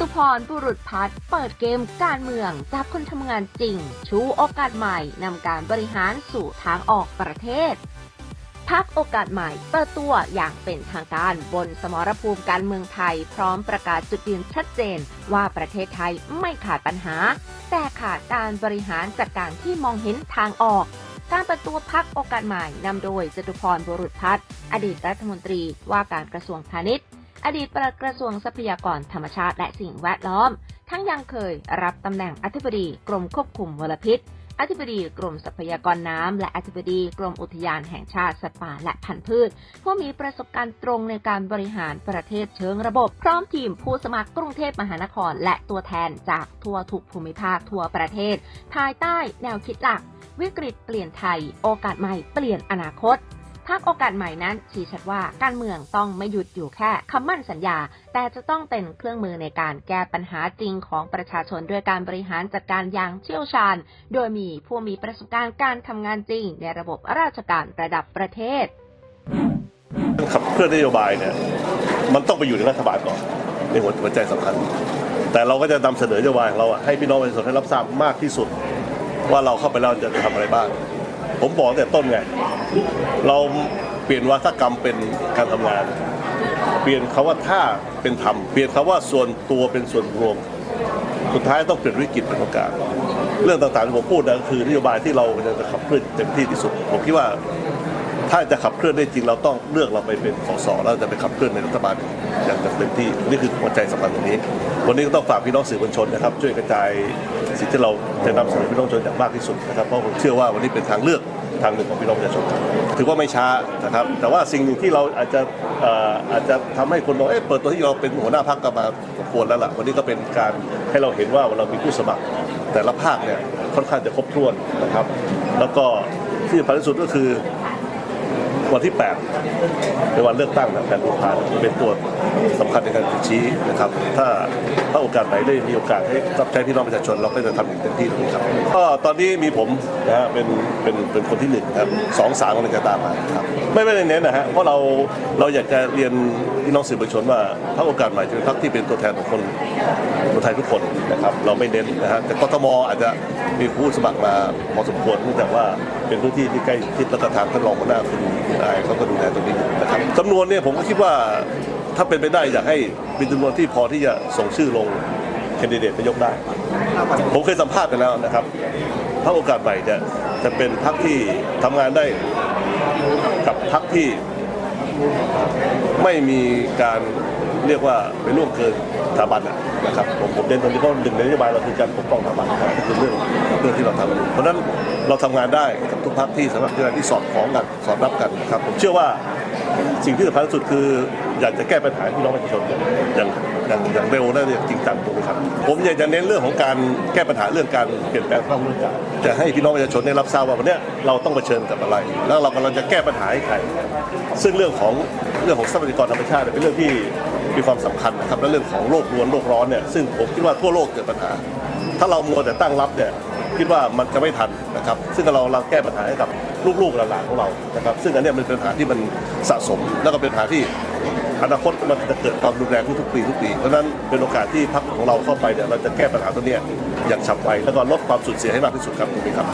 ตุพรบุรุษพัฒน์เปิดเกมการเมือง จับคนทำงานจริง ชูโอกาสใหม่นำการบริหารสู่ทางออกประเทศ พักโอกาสใหม่เปิดตัวอย่างเป็นทางการบนสมรภูมิการเมืองไทย พร้อมประกาศจุดยืนชัดเจนว่าประเทศไทยไม่ขาดปัญหา แต่ขาดการบริหารจัดการที่มองเห็นทางออกการเปิดตัวพักโอกาสใหม่นำโดยจตุพรบุรุษพัฒน์อดีตรัฐมนตรีว่าการกระทรวงพาณิชย์ อดีตปลัดกระทรวงทรัพยากรธรรมชาติและสิ่งแวดล้อม ทั้งยังเคยรับตำแหน่งอธิบดีกรมควบคุมมลพิษ อธิบดีกรมทรัพยากรน้ำ และอธิบดีกรมอุทยานแห่งชาติสัตว์ป่าและพันธุ์พืช ผู้มีประสบการณ์ตรงในการบริหารประเทศเชิงระบบ พร้อมทีมผู้สมัครกรุงเทพมหานคร และตัวแทนจากทั่วทุกภูมิภาคทั่วประเทศ ภายใต้แนวคิดหลัก วิกฤตเปลี่ยนไทย โอกาสใหม่เปลี่ยนอนาคต ภาคโอกาสใหม่นั้นชี้ชัดว่าการเมืองต้องไม่หยุดอยู่แค่คำมั่นสัญญา แต่จะต้องเป็นเครื่องมือในการแก้ปัญหาจริงของประชาชนด้วยการบริหารจัดการอย่างเชี่ยวชาญ โดยมีผู้มีประสบการณ์การทำงานจริง ในระบบราชการระดับประเทศขับเคลื่อนนโยบายเนี่ยมันต้องไปอยู่ในรัฐบาลก่อนในหัวหัวใจสำคัญ แต่เราก็จะนำเสนอนโยบายของเราให้พี่น้องประชาชนได้รับทราบมากที่สุด ว่าเราเข้าไปแล้วจะทำอะไรบ้าง ผมบอกแต่ต้นไง เราเปลี่ยนวัฒกรรมเป็นการทำงาน เปลี่ยนคาว่าท่าเป็นธรรม เปลี่ยนคาว่าส่วนตัวเป็นส่วนรวม สุดท้ายต้องเปลี่ยนวิกฤตเป็นโอกาส เรื่องต่างๆที่ผมพูดนะคือนโยบายที่เราจะขับเคลื่อนเต็มที่ที่สุด ผมคิดว่า ถ้าจะขับเคลื่อนได้จริงเราต้องเลือกเราไปเป็นสสแล้วจะไปขับเคลื่อนในรัฐบาลอย่างเต็มที่นี่คือหัวใจสำคัญตรงนี้ วันนี้ก็ต้องฝากพี่น้องสื่อมวลชนนะครับ ช่วยกระจายสิ่งที่เราจะนำเสนอพี่น้องชนอย่างมากที่สุดนะครับเพราะผมเชื่อว่าวันนี้เป็นทางเลือกทางหนึ่งของพี่น้องประชาชนถือว่าไม่ช้านะครับ แต่ว่าสิ่งหนึ่งที่เราอาจจะอาจจะทำให้คนบอกเอ๊ะเปิดตัวที่เราเป็นหัวหน้าพรรคกันมาควรแล้วล่ะวันนี้ก็เป็นการให้เราเห็นว่าเรามีผู้สมัคร แต่ละภาคเนี่ยค่อนข้างจะครบถ้วนนะครับ แล้วก็ที่สำคัญที่สุดก็คือ วันที่8เป็นวันเลือกตั้งนะการลงทานเป็นตัวสำคัญในการชี้นะครับ ถ้าถ้าโอกาสไหนได้มีโอกาสให้รับใช้พี่น้องประชาชนเราก็จะทำอย่างเต็มที่ตรงนี้ครับก็ตอนนี้มีผมนะฮะเป็นเป็นเป็นคนที่หนึ่งครับสองสามกำลังจะตามมาครับไม่ไม่ได้เน้นนะฮะเพราะเราเราอยากจะเรียนพี่น้องสื่อมวลชนว่าพรรคโอกาสใหม่จะเป็นพรรคที่เป็นตัวแทนของคนคนไทยทุกคนนะครับเราไม่เน้นนะฮะแต่กทมอาจจะมีผู้สมัครมาพอสมควรเนื่องจากว่าเป็นพื้นที่ที่ใกล้ชิดและก็ทางท่านรองหัวหน้าคุณอายเขาก็ดูแลตรงนี้นะครับจำนวนเนี่ยผมก็คิดว่าถ้าเป็นไปได้อยากให้เป็นจำนวนที่พอที่จะส่งชื่อลงแคนดิเดตนายกได้ ผมเคยสัมภาษณ์กันแล้วนะครับพรรคโอกาสใหม่จะจะเป็นพรรคที่ทำงานได้กับพรรคที่ไม่มีการเรียกว่าไปล่วงเกิน สถาบันอะนะครับผมผมเน้นตรงนี้เพราะหนึ่งในนโยบายเราคือการปกป้องสถาบันนะครับนี่คือเรื่องเรื่องที่เราทำกันอยู่เพราะนั้นเราทำงานได้กับทุกพักที่สำหรับงานที่สอดคล้องกันสอดรับกันครับผมเชื่อว่า สิ่งที่สำคัญที่สุดคืออยากจะแก้ปัญหาให้พี่น้องประชาชนอย่างอย่างอย่างอย่างเร็วและอย่างจริงจังตรงนี้ครับ ผมอยากจะเน้นเรื่องของการแก้ปัญหาเรื่องการเปลี่ยนแปลงสภาพภูมิอากาศจะให้พี่น้องประชาชนได้รับทราบว่าวันนี้เราต้องเผชิญกับอะไร แล้วเรากำลังจะแก้ปัญหาให้ใคร ซึ่งเรื่องของเรื่องของทรัพยากรธรรมชาติเป็นเรื่องที่มีความสำคัญนะครับและเรื่องของโลกรวนโลกร้อนเนี่ยซึ่งผมคิดว่าทั่วโลกเกิดปัญหา ถ้าเรามัวแต่ตั้งรับเนี่ย คิดว่ามันจะไม่ทันนะครับ ซึ่งเรากำลังแก้ปัญหาให้กับลูกๆหลานๆของเรานะครับ ซึ่งอันนี้มันเป็นปัญหาที่มันสะสม แล้วก็เป็นปัญหาที่อนาคตมันจะเกิดความรุนแรงทุกปีทุกปี เพราะนั้นเป็นโอกาสที่พรรคของเราเข้าไปเนี่ยเราจะแก้ปัญหาตัวเนี้ยอย่างฉับไวแล้วก็ลดความสูญเสียให้มากที่สุดครับตรงนี้ครับ